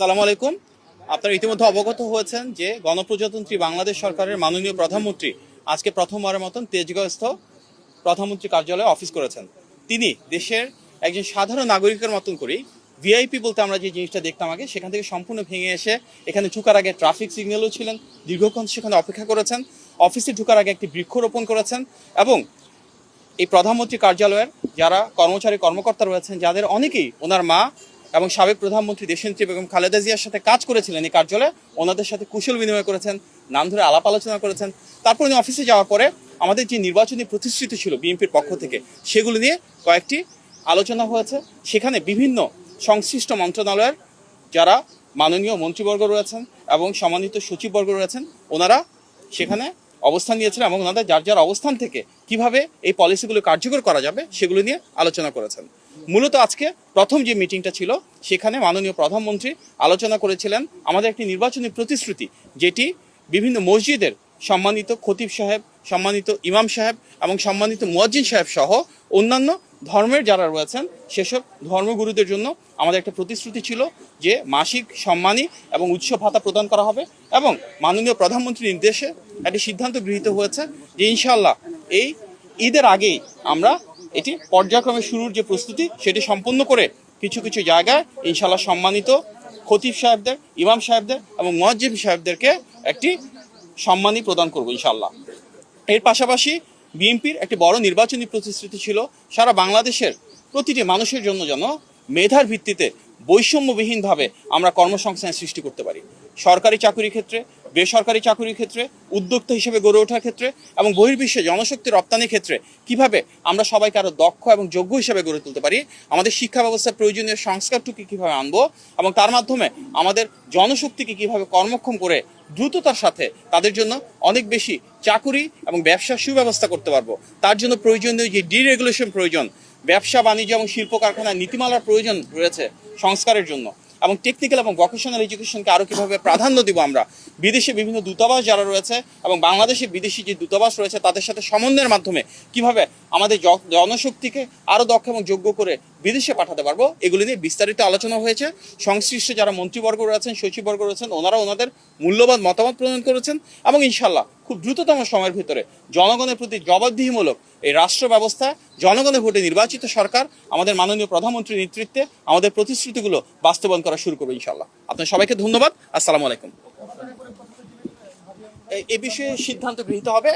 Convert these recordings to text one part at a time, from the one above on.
আসসালামু আলাইকুম। আপনারা ইতিমধ্যে অবগত হয়েছেন যে গণপ্রজাতন্ত্রী বাংলাদেশ সরকারের মাননীয় প্রধানমন্ত্রী আজকে প্রথমবারের মতন তেজগাঁওস্থ প্রধানমন্ত্রী কার্যালয়ে অফিস করেছেন। তিনি দেশের একজন সাধারণ নাগরিকের মতন করেই ভিআইপি বলতে আমরা যে জিনিসটা দেখতাম আগে, সেখান থেকে সম্পূর্ণ ভেঙে এসে এখানে ঢুকার আগে ট্রাফিক সিগন্যালও ছিলেন, দীর্ঘক্ষণ সেখানে অপেক্ষা করেছেন, অফিসে ঢুকার আগে একটি বৃক্ষরোপণ করেছেন এবং এই প্রধানমন্ত্রী কার্যালয়ের যারা কর্মচারী, কর্মকর্তা রয়েছেন, যাদের অনেকেই ওনার মা এবং সাবেক প্রধানমন্ত্রী দেশনেত্রী বেগম খালেদা জিয়ার সাথে কাজ করেছিলেন এই কার্যালয়ে। ওনাদের সাথে কুশল বিনিময় করেছেন, নাম ধরে আলাপ আলোচনা করেছেন। তারপর উনি অফিসে যাওয়ার পরে আমাদের যে নির্বাচনী প্রতিশ্রুতি ছিল বিএনপির পক্ষ থেকে, সেগুলো নিয়ে কয়েকটি আলোচনা হয়েছে। সেখানে বিভিন্ন সংশ্লিষ্ট মন্ত্রণালয়ের যারা মাননীয় মন্ত্রীবর্গ রয়েছেন এবং সম্মানিত সচিববর্গ রয়েছেন, ওনারা সেখানে অবস্থান নিয়েছেন এবং ওনাদের যার যার অবস্থান থেকে কীভাবে এই পলিসিগুলো কার্যকর করা যাবে সেগুলো নিয়ে আলোচনা করেছেন। মূলত আজকে প্রথম যে মিটিংটা ছিল, সেখানে মাননীয় প্রধানমন্ত্রী আলোচনা করেছিলেন আমাদের একটি নির্বাচনী প্রতিশ্রুতি, যেটি বিভিন্ন মসজিদের সম্মানিত খতিব সাহেব, সম্মানিত ইমাম সাহেব এবং সম্মানিত মুয়াজ্জিন সাহেব সহ অন্যান্য ধর্মের যারা রয়েছেন, সেসব ধর্মগুরুদের জন্য আমাদের একটা প্রতিশ্রুতি ছিল যে মাসিক সম্মানী এবং উৎস ভাতা প্রদান করা হবে এবং মাননীয় প্রধানমন্ত্রীর নির্দেশে একটি সিদ্ধান্ত গৃহীত হয়েছে যে ইনশাল্লাহ এই ঈদের আগেই আমরা এটি পর্যায়ক্রমে শুরুর যে প্রস্তুতি, সেটি সম্পন্ন করে কিছু কিছু জায়গায় ইনশাল্লাহ সম্মানিত খতিব সাহেবদের, ইমাম সাহেবদের এবং মুয়াজ্জিম সাহেবদেরকে একটি সম্মানী প্রদান করব ইনশাল্লাহ এর পাশাপাশি বিএনপির একটি বড় নির্বাচনী প্রতিশ্রুতি ছিল সারা বাংলাদেশের প্রতিটি মানুষের জন্য যেন মেধার ভিত্তিতে বৈষম্যবিহীনভাবে আমরা কর্মসংস্থান সৃষ্টি করতে পারি। সরকারি চাকুরির ক্ষেত্রে বেসরকারি চাকুরির ক্ষেত্রে, উদ্যোক্তা হিসেবে গড়ে ওঠার ক্ষেত্রে এবং বহির্বিশ্বে জনশক্তি রপ্তানির ক্ষেত্রে কীভাবে আমরা সবাইকে আরও দক্ষ এবং যোগ্য হিসেবে গড়ে তুলতে পারি, আমাদের শিক্ষা ব্যবস্থার প্রয়োজনীয় সংস্কারটুকু কীভাবে আনব এবং তার মাধ্যমে আমাদের জনশক্তিকে কীভাবে কর্মক্ষম করে দ্রুততার সাথে তাদের জন্য অনেক বেশি চাকুরি এবং ব্যবসার সুব্যবস্থা করতে পারব। তার জন্য প্রয়োজনীয় যে ডিরেগুলেশন প্রয়োজন, ব্যবসা, বাণিজ্য এবং শিল্প কারখানার নীতিমালার প্রয়োজন রয়েছে সংস্কারের জন্য। এবং টেকনিক্যাল এবং ভোকেশনাল এডুকেশনকে আরও কীভাবে প্রাধান্য দিব আমরা? বিদেশে বিভিন্ন দূতাবাস যারা রয়েছে এবং বাংলাদেশে বিদেশি যে দূতাবাস রয়েছে, তাদের সাথে সমন্বয়ের মাধ্যমে কীভাবে আমাদের জনশক্তিকে আরও দক্ষ এবং যোগ্য করে বিদেশে পাঠাতে পারব, এগুলি নিয়ে বিস্তারিত আলোচনা হয়েছে। সংশ্লিষ্ট যারা মন্ত্রীবর্গ রয়েছেন, সচিববর্গ রয়েছেন ওনারা ওনাদের মূল্যবান মতামত প্রদান করেছেন এবং ইনশাল্লাহ খুব দ্রুততম সময়ের ভিতরে জনগণের প্রতি জবাবদিহিমূলক এই রাষ্ট্র ব্যবস্থা জনগণের ভোটে নির্বাচিত সরকার, আমাদের মাননীয় প্রধানমন্ত্রীর নেতৃত্বে আমাদের প্রতিশ্রুতিগুলো বাস্তবায়ন করা শুরু করবে ইনশাল্লাহ আপনার সবাইকে ধন্যবাদ। আসসালামু আলাইকুম। এই বিষয়ে সিদ্ধান্ত গৃহীত হবে।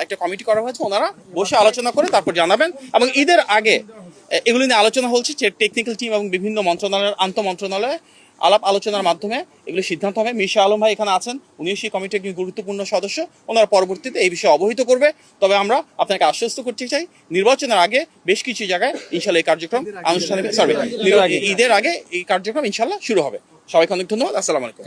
একটা কমিটি করা হয়েছে, ওনারা বসে আলোচনা করে তারপর জানাবেন। এবং ঈদের আগে, এ- এগুলো নিয়ে আলোচনা হচ্ছে টেকনিক্যাল টিম এবং বিভিন্ন মন্ত্রণালয়ের আন্তঃ মন্ত্রণালয়ে আলাপ আলোচনার মাধ্যমে এগুলো সিদ্ধান্ত হবে। মিশা আলম ভাই এখানে আছেন উনিও সেই কমিটির একজন গুরুত্বপূর্ণ সদস্য। ওনারা পরবর্তীতে এই বিষয়ে অবহিত করবে। তবে আমরা আপনাকে আশ্বস্ত করতে চাই নির্বাচনের আগে বেশ কিছু জায়গায় ইনশাল্লাহ এই কার্যক্রম আনুষ্ঠানিক সরি ঈদের আগে এই কার্যক্রম ইনশাল্লাহ শুরু হবে। সবাইকে অনেক ধন্যবাদ। আসসালামু আলাইকুম।